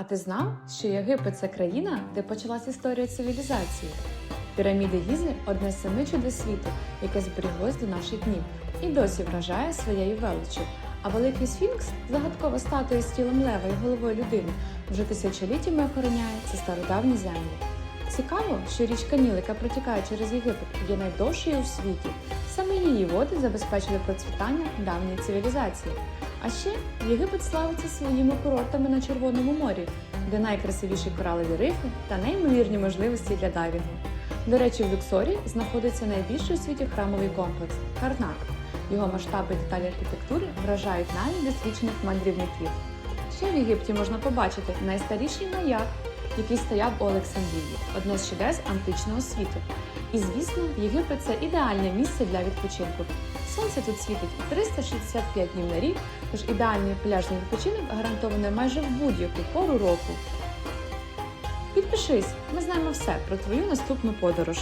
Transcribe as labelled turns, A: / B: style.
A: А ти знав, що Єгипет це країна, де почалась історія цивілізації? Піраміди Гізи одне з семи чудес світу, яке зберіглось до наших днів і досі вражає своєю величчю. А великий сфінкс, загадкова статуя з тілом лева і головою людини, вже тисячоліттями охороняє ці стародавні землі. Цікаво, що річка Ніл, яка протікає через Єгипет, є найдовшою у світі. Саме її води забезпечили процвітання давньої цивілізації. А ще Єгипет славиться своїми курортами на Червоному морі, де найкрасивіші коралові рифи та неймовірні можливості для дайвінгу. До речі, в Люксорі знаходиться найбільший у світі храмовий комплекс Карнак. Його масштаби і деталі архітектури вражають навіть досвідчених мандрівників. Ще в Єгипті можна побачити найстаріший маяк, який стояв у Олександрії, одне з чудес античного світу. І звісно, Єгипет це ідеальне місце для відпочинку. Сонце тут світить 365 днів на рік, тож ідеальний пляжний відпочинок гарантований майже в будь-яку пору року. Підпишись, ми знаємо все про твою наступну подорож.